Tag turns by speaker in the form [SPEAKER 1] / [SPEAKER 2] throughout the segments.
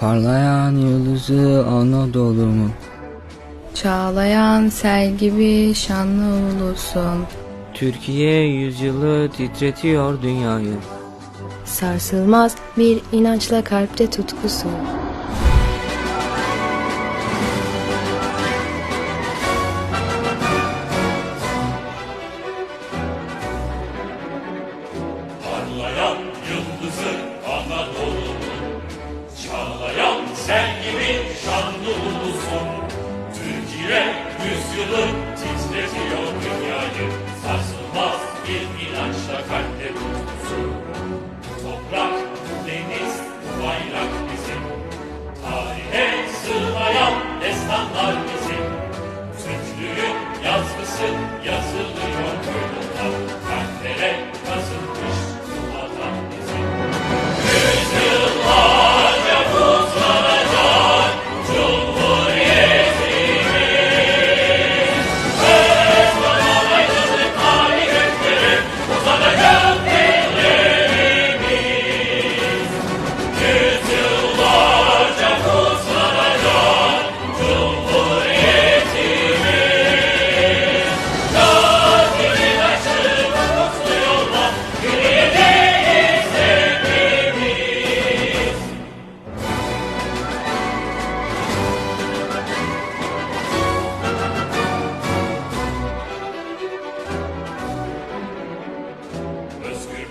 [SPEAKER 1] Parlayan yıldızı Anadolu'mu
[SPEAKER 2] Çağlayan sel gibi şanlı ulusun.
[SPEAKER 1] Türkiye yüzyılı titretiyor dünyayı
[SPEAKER 3] Sarsılmaz bir inançla kalpte tutkusu.
[SPEAKER 4] Bir inançla kalpte tutkusu Toprak, deniz, bayrak bizim. Tarihe sığmayan destanlar bizim. Türklüğün yazgısı yazılıyor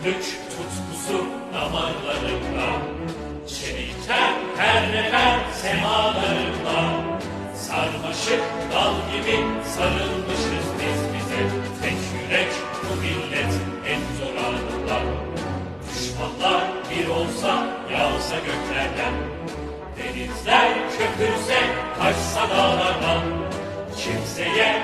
[SPEAKER 4] Özgürlük tutkusu damarlarında. Çelikten her nefer semalarında. Sarmaşık dal gibi sarılmışız biz bize. Tek yürek bu millet en zor anında. Düşmanlar bir olsa yağsa göklerden. Denizler köpürse kaçsa dağlardan. Kimseye